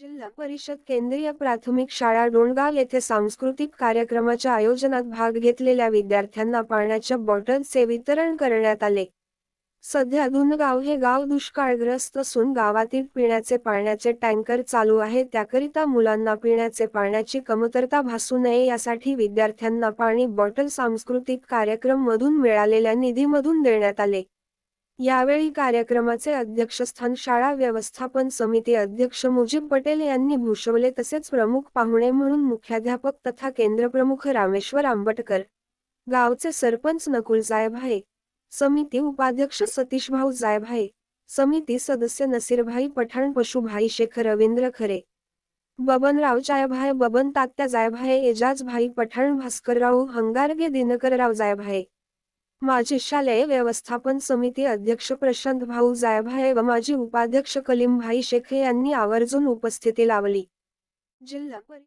जिल्हा परिषद केंद्रीय प्राथमिक शाळा डोणगाव येथे सांस्कृतिक कार्यक्रमाच्या आयोजनात भाग घेतलेल्या विद्यार्थ्यांना पाण्याच्या बॉटलचे वितरण करण्यात आले. सध्या धुनगाव हे गाव दुष्काळग्रस्त असून गावातील पिण्याचे पाण्याचे टँकर चालू आहे त्याकरिता मुलांना पिण्याचे पाण्याची कमतरता भासू नये यासाठी विद्यार्थ्यांना पाणी बॉटल सांस्कृतिक कार्यक्रम मधून मिळालेल्या निधीमधून देण्यात आले. यावेळी कार्यक्रमाचे अध्यक्षस्थान शाळा व्यवस्थापन समिती अध्यक्ष मुजीब पटेल यांनी भूषवले तसेच प्रमुख पाहुणे म्हणून मुख्याध्यापक तथा केंद्रप्रमुख रामेश्वर आंबटकर गावचे सरपंच नकुल जायभाई समिती उपाध्यक्ष सतीशभाऊ जायभाई समिती सदस्य नसीरभाई पठाण पशुभाई शेख रवींद्र खरे बबनराव जायभाई बबन तात्या जायभाई एजाजभाई पठाण भास्करराव हंगारगे दिनकरराव जायभाई माजी शालेय व्यवस्थापन समिती अध्यक्ष प्रशांत भाऊ जायभाये व माजी उपाध्यक्ष कलीमभाई शेखे यांनी आवर्जून उपस्थिती लावली. जिल्हा परि